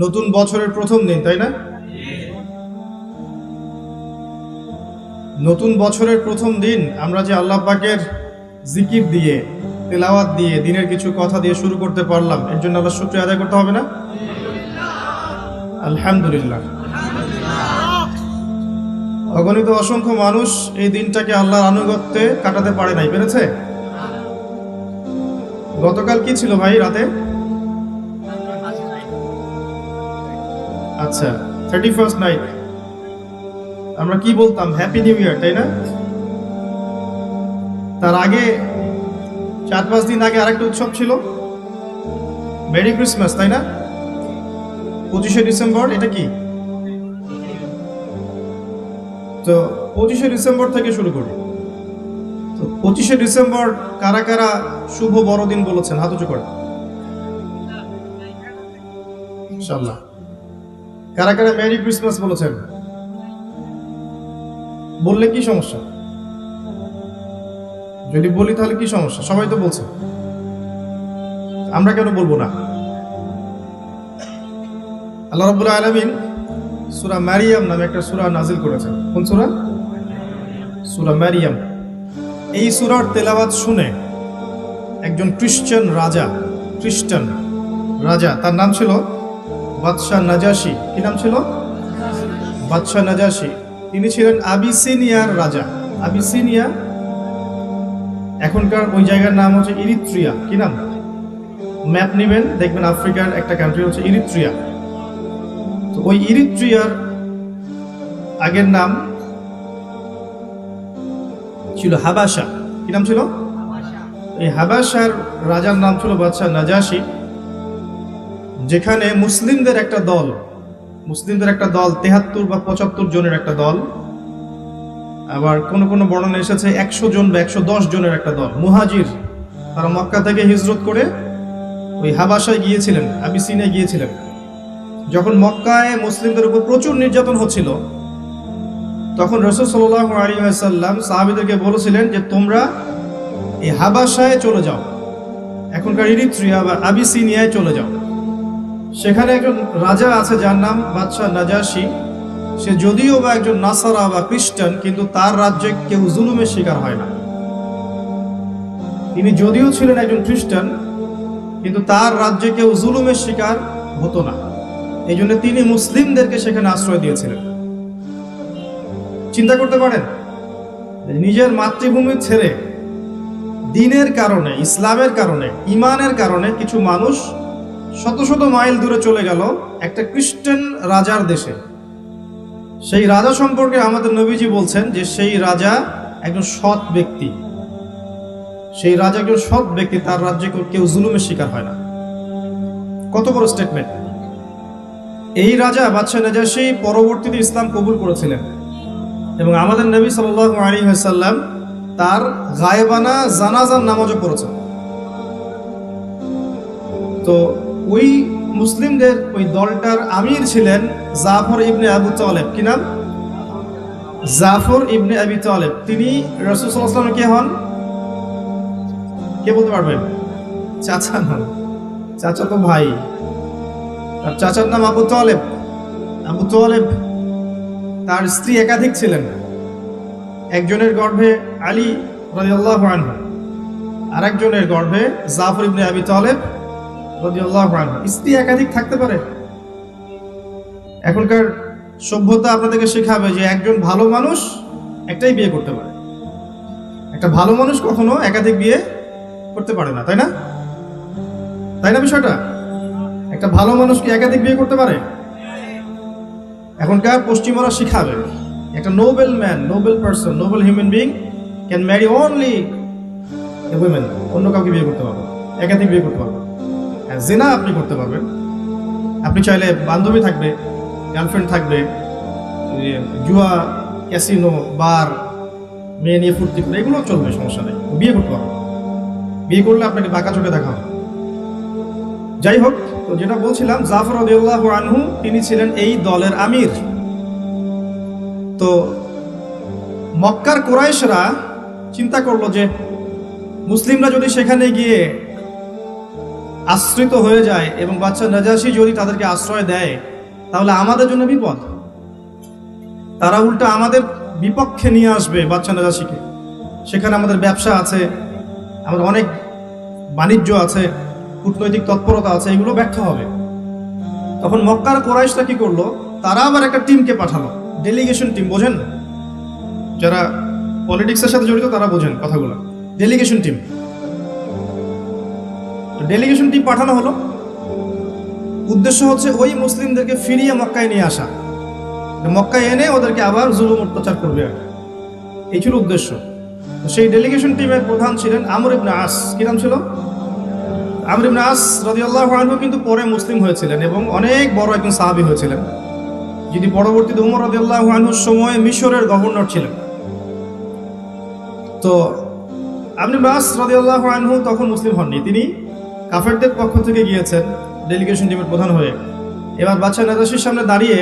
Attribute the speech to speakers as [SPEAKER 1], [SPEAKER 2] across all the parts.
[SPEAKER 1] নতুন বছরের প্রথম দিন, তাই না? নতুন বছরের প্রথম দিন, আমরা যে আল্লাহ পাকের জিকির দিয়ে, তেলাওয়াত দিয়ে দিনের কিছু কথা দিয়ে শুরু করতে পারলাম, এর জন্য আল্লাহ শুক্রিয়া আদায় করতে হবে না? আলহামদুলিল্লাহ। অগণিত অসংখ্য মানুষ এই দিনটাকে আল্লাহর আনুগত্যে কাটাতে পারে নাই, পেরেছে? গতকাল কি ছিল ভাই রাতে? আচ্ছা থার্টি ফার্স্ট নাইট আমরা কি বলতাম? হ্যাপি নিউ ইয়ার তাই না? তার আগে চার পাঁচ দিন আগে আরেকটা উৎসব ছিল। মেরি ক্রিসমাস তাই না? পঁচিশে ডিসেম্বর, এটা কি? তো পঁচিশে ডিসেম্বর থেকে শুরু করি। তো পঁচিশে ডিসেম্বর কারা কারা শুভ বড়দিন বলেছেন? হাত উঁচু করে। ইনশাল্লাহ কারা কারা মেরি ক্রিসমাস বলেছেন? বললে কি সমস্যা? যদি বলি তাহলে কি সমস্যা? সবাই তো বলছে। আমরা কেন বলব না? আল্লাহ রাব্বুল আলামিন সুরা মারিয়াম নামে একটা সুরা নাজিল করেছেন। কোন সুরা? সুরা মারিয়াম। এই সূরার তেলাওয়াত শুনে একজন খ্রিস্টান রাজা খ্রিস্টান রাজা, তার নাম ছিল বাদশাহ নাজাসি। কি নাম ছিল? বাদশাহ নাজাসি। তিনি ছিলেন আবিসিনিয়ার রাজা। আবিসিনিয়া এখনকার ওই জায়গার নাম হচ্ছে ইরিত্রিয়া। কি নাম? ম্যাপ নেবেন দেখবেন আফ্রিকার একটা কান্ট্রি হচ্ছে ইরিত্রিয়া। তো ওই ইরিত্রিয়ার আগের নাম ছিল হাবাসা। কি নাম ছিল? এই হাবাসার রাজার নাম ছিল বাদশাহ নাজাসি। যেখানে মুসলিমদের একটা দল, মুসলিমদের একটা দল, তেহাত্তর বা পঁচাত্তর জনের একটা দল, আবার কোন কোন বর্ণনা এসেছে একশো জন বা একশো দশ জনের একটা দল। মুহাজির, তারা মক্কা থেকে হিজরত করে ওই হাবাসায় গিয়েছিলেন, আবিসিনে গিয়েছিলেন। যখন মক্কায় মুসলিমদের উপর প্রচুর নির্যাতন হচ্ছিল, তখন রসুল সাল্লাহ আলী সাল্লাম সাহাবিদেরকে বলেছিলেন যে, তোমরা এই হাবাসায় চলে যাও। এখনকার ইরিত্রিয়া বা আবিসিনিয়ায় চলে যাও। সেখানে একজন রাজা আছে যার নাম বাদশাহ নাজাসি। সে যদিও বা একজন নাসারা বা খ্রিস্টান, কিন্তু তার রাজ্যে কেউ জুলুমের শিকার হয় না। তিনি যদিও ছিলেন একজন খ্রিস্টান, কিন্তু তার রাজ্যে কেউ জুলুমের শিকার হতো না। এই জন্য তিনি মুসলিমদেরকে সেখানে আশ্রয় দিয়েছিলেন। চিন্তা করতে পারেন, নিজের মাতৃভূমি ছেড়ে দিনের কারণে, ইসলামের কারণে ইমানের কারণে কিছু মানুষ শত শত মাইল দূরে চলে গেল একটা খ্রিস্টান রাজার দেশে। সেই রাজা সম্পর্কে আমাদের নবীজি বলছেন যে সেই রাজা একজন সৎ ব্যক্তি। সেই রাজা একজন সৎ ব্যক্তি, তার রাজ্যে কেউ জুলুমের শিকার হয় না। কত বড় স্টেটমেন্ট এই রাজা বাদশাহ নাজাসি পরবর্তীতে ইসলাম কবুল করেছিলেন এবং আমাদের নবী সাল্লাহ আলী সাল্লাম তার গায়েবানা জানাজার নামাজও পড়েছেন। তো ওই মুসলিমদের, ওই দলটার আমির ছিলেন জাফর ইবনে আবু তালেব। কি নাম? জাফর ইবনে আবি তালেব। তিনি রসুলাম কে হন? কে বলতে পারবেন? চাচা নন চাচা তো ভাই। তার চাচার নাম আবু তালেব। আবু তালেব তার স্ত্রী একাধিক ছিলেন। একজনের গর্ভে আলী রাদিয়াল্লাহু আনহু, আরেকজনের গর্ভে জাফর ইবনে আবি তালেব স্ত্রী একাধিক থাকতে পারে। এখনকার সভ্যতা আপনাদেরকে শেখাবে যে একজন ভালো মানুষ একটাই বিয়ে করতে পারে। একটা ভালো মানুষ কখনো একাধিক বিয়ে করতে পারে না, তাই না? তাই না বিষয়টা? একটা ভালো মানুষ কি একাধিক বিয়ে করতে পারে? এখনকার পশ্চিমরা শিখাবে, একটা noble man, noble person, noble human being can marry only women. অন্য কাউকে বিয়ে করতে পারবে একাধিক বিয়ে করতে পারবে জেনা আপনি করতে পারবেন। আপনি চাইলে বান্ধবী থাকবে গার্লফ্রেন্ড থাকবে জুয়া ক্যাসিনো বার মেয়ে নিয়ে ফুর্তি করে, এগুলো চলবে, সমস্যা নেই। বিয়ে করতে পারবে বিয়ে করলে আপনাকে বাঁকা চোখে দেখা হবে। যাই হোক, তো যেটা বলছিলাম, জাফর রদিউল্লাহ আনহু, তিনি ছিলেন এই দলের আমির। তো মক্কার কোরাইশরা চিন্তা করল যে, মুসলিমরা যদি সেখানে গিয়ে আশ্রিত হয়ে যায় এবং বাচ্চা নাজাসি যদি তাদেরকে আশ্রয় দেয়, তাহলে আমাদের জন্য বিপদ। তারা উল্টা আমাদের বিপক্ষে নিয়ে আসবে বাচ্চা নাজাসিকে। সেখানে আমাদের ব্যবসা আছে, আমাদের অনেক বাণিজ্য আছে, কূটনৈতিক তৎপরতা আছে, এগুলো ব্যর্থ হবে। তখন মক্কার কোরাইশটা কি করল? তারা আবার একটা টিমকে পাঠালো ডেলিগেশন টিম বোঝেন? যারা পলিটিক্সের সাথে জড়িত তারা বোঝেন কথাগুলো। ডেলিগেশন টিম ডেলিগেশন টিম পাঠানো হলো। উদ্দেশ্য হচ্ছে ওই মুসলিমদেরকে ফিরিয়ে মক্কায় নিয়ে আসা। মক্কায় এনে ওদেরকে আবার জুলুম অত্যাচার করবে এই ছিল উদ্দেশ্য। সেই ডেলিগেশন টিমের প্রধান ছিলেন আমর ইবনে আস। কি নাম ছিল? আমর ইবনে আস রাদিয়াল্লাহু আনহু কিন্তু পরে মুসলিম হয়েছিলেন এবং অনেক বড় একজন সাহাবী হয়েছিলেন। যিনি পরবর্তীতে উমর রাদিয়াল্লাহু আনহুর সময় মিশরের গভর্নর ছিলেন। তো আমর আপনি বাস রাদিয়াল্লাহু আনহু তখন মুসলিম হননি। তিনি কাফেরদের পক্ষ থেকে গিয়েছেন ডেলিগেশন টিমের প্রধান হয়ে। এবার বাচ্চা নাজাসির সামনে দাঁড়িয়ে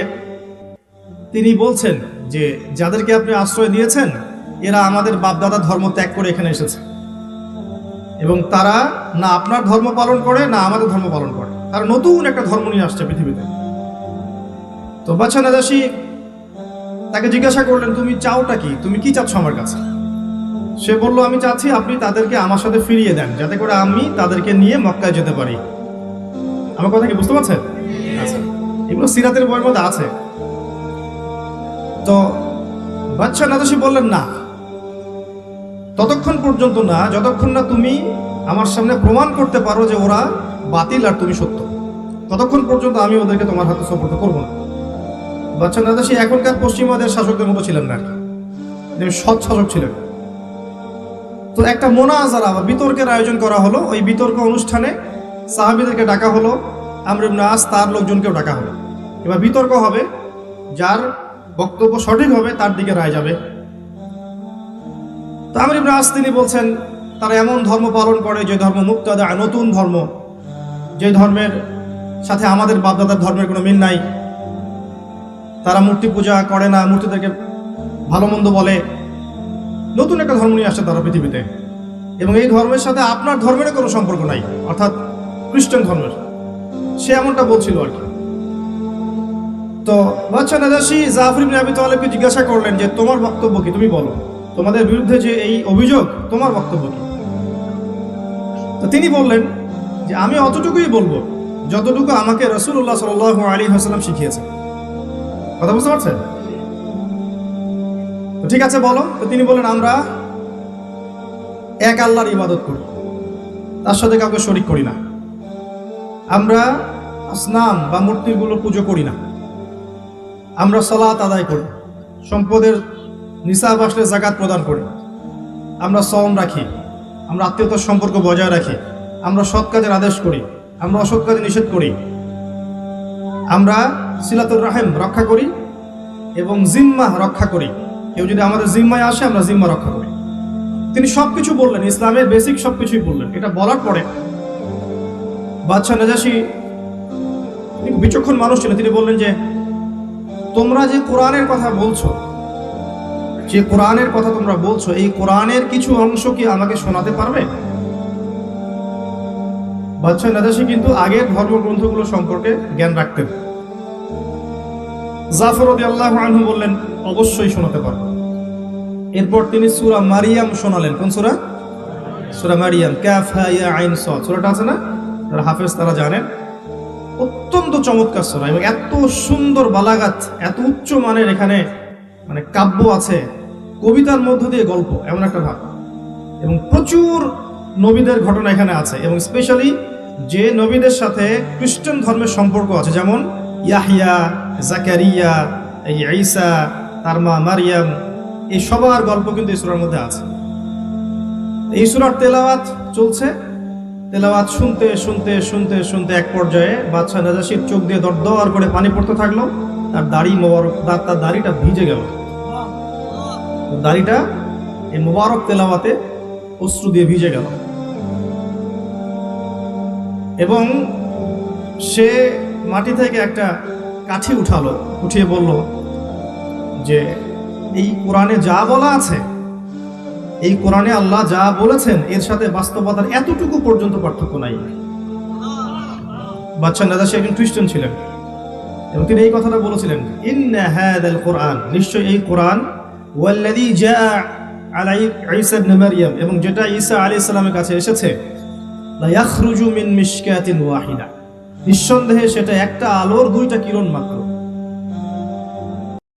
[SPEAKER 1] তিনি বলছেন যে, যাদেরকে আপনি আশ্রয় দিয়েছেন, এরা আমাদের বাপদাদা ধর্ম ত্যাগ করে এখানে এসেছে। এবং তারা না আপনার ধর্ম পালন করে, না আমাদের ধর্ম পালন করে। তারা নতুন একটা ধর্ম নিয়ে আসছে পৃথিবীতে। তো বাচ্চা নাজাসি তাকে জিজ্ঞাসা করলেন, তুমি চাওটা কি? তুমি কি চাচ্ছ আমার কাছে? সে বলল আমি চাচ্ছি আপনি তাদেরকে আমার সাথে ফিরিয়ে দেন যাতে করে আমি তাদেরকে নিয়ে মক্কায় যেতে পারি। আমার কথা কি বুঝতে পারছেন? আচ্ছা এগুলো সিরাতের বইয়ের মধ্যে আছে। তো বাচ্চা নাদাসি বললেন না ততক্ষণ পর্যন্ত না যতক্ষণ না তুমি আমার সামনে প্রমাণ করতে পারো যে ওরা বাতিল আর তুমি সত্য ততক্ষণ পর্যন্ত আমি ওদেরকে তোমার হাতে সম্পর্ক করব না। বাচ্চা নাদাসি এখনকার পশ্চিমাদের শাসকদের মতো ছিলেন না আর কি। তিনি সৎ শাসক ছিলেন। তো একটা মোনাজারা বা বিতর্কের আয়োজন করা হলো। ওই বিতর্ক অনুষ্ঠানে সাহাবিদেরকে ডাকা হলো, আমর ইবনে আস তার লোকজনকেও ডাকা হলো। এবার বিতর্ক হবে, যার বক্তব্য সঠিক হবে তার দিকে রায় যাবে। তো আমর ইবনে আস তিনি বলছেন, তারা এমন ধর্ম পালন করে যে ধর্ম মুক্তাদা, নতুন ধর্ম। যে ধর্মের সাথে আমাদের বাপদাদার ধর্মের কোনো মিল নাই। তারা মূর্তি পূজা করে না, মূর্তিদেরকে ভালো মন্দ বলে। নতুন একটা ধর্ম নিয়ে আসছে তারা পৃথিবীতে। এবং এই ধর্মের সাথে আপনার ধর্মেরও কোনো সম্পর্ক নাই, অর্থাৎ খ্রিস্টান ধর্মের। সে এমনটা বলছিল আর কি। তো বাচ্চা নাজাসি জাফর ইবনে আবি তালেবকে জিজ্ঞাসা করলেন যে, তোমার বক্তব্য কি? তুমি বলো, তোমাদের বিরুদ্ধে যে এই অভিযোগ, তোমার বক্তব্য কি? তো তিনি বললেন যে, আমি অতটুকুই বলব, যতটুকু আমাকে রসুল্লাহ সাল আলী হাসলাম শিখিয়েছে কথা বুঝতে পারছেন? ঠিক আছে বলো? তো তিনি বলেন, আমরা এক আল্লাহর ইবাদত করি। তার সাথে কাউকে শরিক করি না। আমরা স্নান বা মূর্তিগুলো পুজো করি না। আমরা সলাত আদায় করি। সম্পদের নিসাব আসলে জাকাত প্রদান করি। আমরা সম রাখি। আমরা আত্মীয়তার সম্পর্ক বজায় রাখি। আমরা সৎ কাজের আদেশ করি। আমরা অসৎ কাজে নিষেধ করি। আমরা সিলাতুর রাহেম রক্ষা করি এবং জিম্মা রক্ষা করি। কেউ যদি আমাদের জিম্মায় আসে, আমরা জিম্মা রক্ষা করি। তিনি সবকিছু বললেন, ইসলামের বেসিক সবকিছুই বললেন। এটা বলার পরে বাদশাহ নাজাসি বিচক্ষণ মানুষ ছিলেন। তিনি বললেন যে, তোমরা যে কোরআনের কথা বলছো, যে কোরআনের কথা তোমরা বলছো, এই কোরআনের কিছু অংশ কি আমাকে শোনাতে পারবে? বাদশাহ নাজাসি কিন্তু আগের ধর্মগ্রন্থগুলো সম্পর্কে জ্ঞান রাখতেন। জাফর আল্লাহ বললেন অবশ্যই শোনাতে পারব। এরপর তিনি সুরা মারিয়াম শোনালেন। কোন সুরা? সুরা মারিয়াম। ক্যাফা ইয়া আইন স। সুরাটা আছে না? যারা হাফেজ তারা জানেন। অত্যন্ত চমৎকার সুরা এবং এত সুন্দর বালাগাত, এত উচ্চ মানের এখানে মানে কাব্য আছে। কবিতার মধ্য দিয়ে গল্প, এমন একটা ভাব। এবং প্রচুর নবীদের ঘটনা এখানে আছে এবং স্পেশালি যে নবীদের সাথে খ্রিস্টান ধর্মের সম্পর্ক আছে। যেমন ইয়াহিয়া জাকারিয়া, এই ঈসা তার মা মারিয়াম এই সবার গল্প কিন্তু এই সুরার মধ্যে আছে। এই সুরার তেলাওয়াত চলছে। তেলাওয়াত শুনতে শুনতে শুনতে শুনতে এক পর্যায়ে বাচ্চা নাজাসির চোখ দিয়ে দর দর করে পানি পড়তে থাকল। তার দাড়ি মোবারক, তার তার দাড়িটা ভিজে গেল। দাড়িটা এই মোবারক তেলাওয়াতে অশ্রু দিয়ে ভিজে গেল। এবং সে মাটি থেকে একটা কাঠি উঠালো, উঠিয়ে বলল যে এই কোরআনে যা বলা আছে, এই কোরআনে আল্লাহ যা বলেছেন, এর সাথে বাস্তবতার এতটুকু পর্যন্ত পার্থক্য নাই। বাদশাহ নাজাসী একজন খ্রিস্টান ছিলেন এবং তিনি এই কথাটা বলেছিলেন, ইন্না হাদাল কোরআন নিশ্চয় এই কোরআন, ওয়াল্লাযী জাআ আলা ঈসা ইবনে মারইয়াম, এবং যেটা ঈসা আলাইহিস সালামের কাছে এসেছে, লা ইয়াখরুজু মিন মিশকাতিন ওয়াহিদা নিঃসন্দেহে সেটা একটা আলোর দুইটা কিরণ মাত্র।